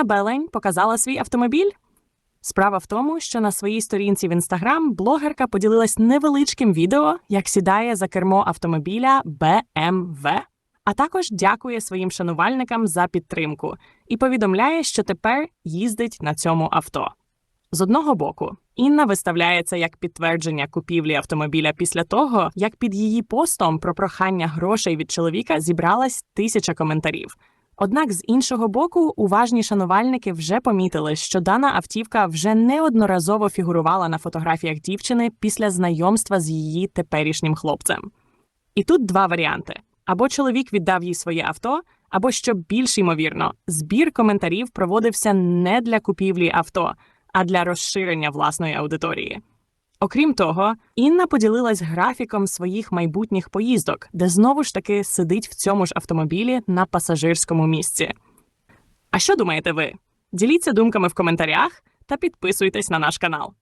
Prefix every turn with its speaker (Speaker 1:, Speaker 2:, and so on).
Speaker 1: Інна Белень показала свій автомобіль. Справа в тому, що на своїй сторінці в інстаграм блогерка поділилась невеличким відео, як сідає за кермо автомобіля BMW, а також дякує своїм шанувальникам за підтримку і повідомляє, що тепер їздить на цьому авто. З одного боку, Інна виставляє це як підтвердження купівлі автомобіля після того, як під її постом про прохання грошей від чоловіка зібралась тисяча коментарів. Однак з іншого боку, уважні шанувальники вже помітили, що дана автівка вже неодноразово фігурувала на фотографіях дівчини після знайомства з її теперішнім хлопцем. І тут два варіанти: або чоловік віддав їй своє авто, або що більш ймовірно, збір коментарів проводився не для купівлі авто, а для розширення власної аудиторії. Окрім того, Інна поділилась графіком своїх майбутніх поїздок, де знову ж таки сидить в цьому ж автомобілі на пасажирському місці. А що думаєте ви? Діліться думками в коментарях та підписуйтесь на наш канал.